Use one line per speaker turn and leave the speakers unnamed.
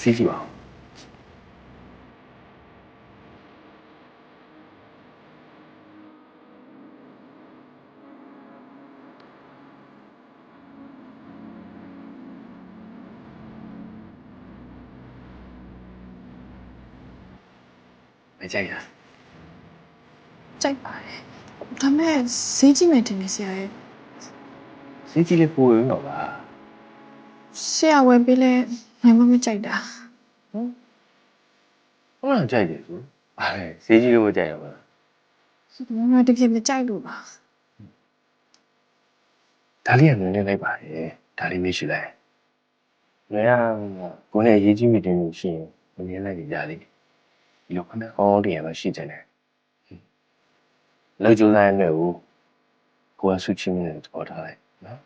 စီးကြည့်ပါဦးမကြိုက်လား
ကြိုက်ပါတယ်ဒါပေမဲ့ဈေးကြီးမယ်တင်နေဆရာရဲ့
စီးကြည့်လေးပို့ရတော့ပါ
ဆရာဝယ်ပေးလဲနိုင်မမကြိုက်တာ
ဟုတ်လားကြိုက်တယ်ဆိုဘာလဲစီးကြည့်လို့မကြိုက်ရပါလား
မမတကယ်မကြိုက်လို့ပါ
ဒါလေးကနည်းနည်းလိုက်ပါရဲ့ဒါလေးမရှိလိုက်နည်းကကိုယ်နဲ့အရေးကြီးမိတယ်လို့ရှိရင်မင်းလိုက်ကြလေဒီလိုခဏကောင်းတယ်ရတော့ရှိတယ်လေလောက်ကြိုးစားရတဲ့ကိုကိုယ်ကဆုချင်းနေတယ်ပေါ်ထားလိုက်နော်